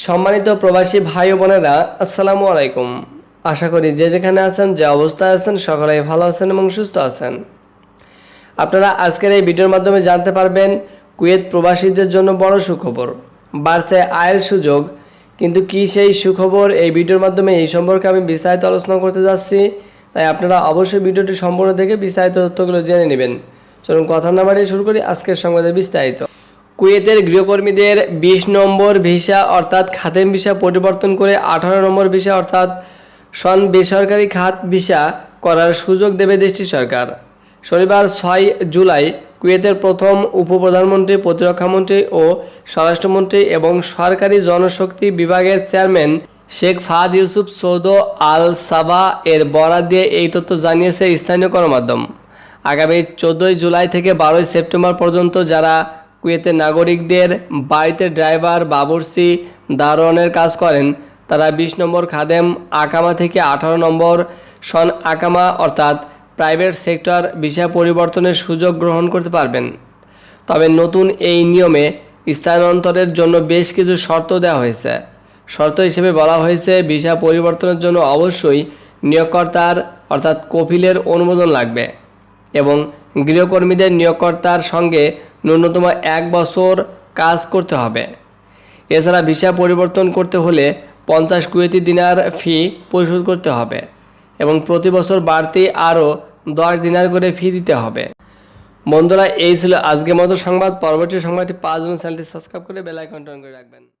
সম্মানিত প্রবাসী ভাই ও বোনেরা, আসসালামু আলাইকুম। আশা করি যে যেখানে আছেন, যে অবস্থায় আছেন, সকলেই ভালো আছেন এবং সুস্থ আছেন। আপনারা আজকের এই ভিডিওর মাধ্যমে জানতে পারবেন, কুয়েত প্রবাসীদের জন্য বড় সুখবর। বাড়ছে আয়ের সুযোগ, কিন্তু কি সেই সুখবর এই ভিডিওর মাধ্যমে এই সম্পর্কে আমি বিস্তারিত আলোচনা করতে যাচ্ছি, তাই আপনারা অবশ্যই ভিডিওটি সম্পূর্ণ দেখে বিস্তারিত তথ্যগুলো জেনে নেবেন। চলুন কথা না বাড়িয়ে শুরু করি আজকের সংবাদের বিস্তারিত। কুয়েতের গৃহকর্মীদের বিশ নম্বর ভিসা অর্থাৎ খাতেম ভিসা পরিবর্তন করে আঠারো নম্বর ভিসা অর্থাৎ সন বেসরকারি খাত ভিসা করার সুযোগ দেবে দেশটির সরকার। শনিবার ছয় জুলাই কুয়েতের প্রথম উপপ্রধানমন্ত্রী প্রতিরক্ষামন্ত্রী ও স্বরাষ্ট্রমন্ত্রী এবং সরকারি জনশক্তি বিভাগের chairman Sheikh Fahad Yousef Saud Al Sabah এর বরাদ দিয়ে এই তথ্য জানিয়েছে স্থানীয় গণমাধ্যম। আগামী চোদ্দোই জুলাই থেকে বারোই সেপ্টেম্বর পর্যন্ত যারা কুয়েতের নাগরিকদের বাড়িতে ড্রাইভার বাবুর্চি দারোয়ানের কাজ করেন। তারা বিশ নম্বর খাদেম আকামা থেকে আঠারো নম্বর সন আকামা অর্থাৎ প্রাইভেট সেক্টর ভিসা পরিবর্তনের সুযোগ গ্রহণ করতে পারবেন। তবে নতুন এই নিয়মে স্থানান্তরের জন্য বেশ কিছু শর্ত দেওয়া হয়েছে। শর্ত হিসেবে বলা হয়েছে, ভিসা পরিবর্তনের জন্য অবশ্যই নিয়োগকর্তার অর্থাৎ কপিলের অনুমোদন লাগবে এবং গৃহকর্মীদের নিয়োগকর্তার সঙ্গে ন্যূনতম এক বছর কাজ করতে হবে। এছাড়া ভিসা পরিবর্তন করতে হলে পঞ্চাশ কুয়েতি দিনার ফি পরিশোধ করতে হবে এবং প্রতি বছর বাড়তি আরও দশ দিনার করে ফি দিতে হবে। বন্ধুরা, এই ছিল আজকের মতো সংবাদ। পরবর্তী সংবাদটি পাঁচজন চ্যানেলটি সাবস্ক্রাইব করে বেল আইকনটা অন করে রাখবেন।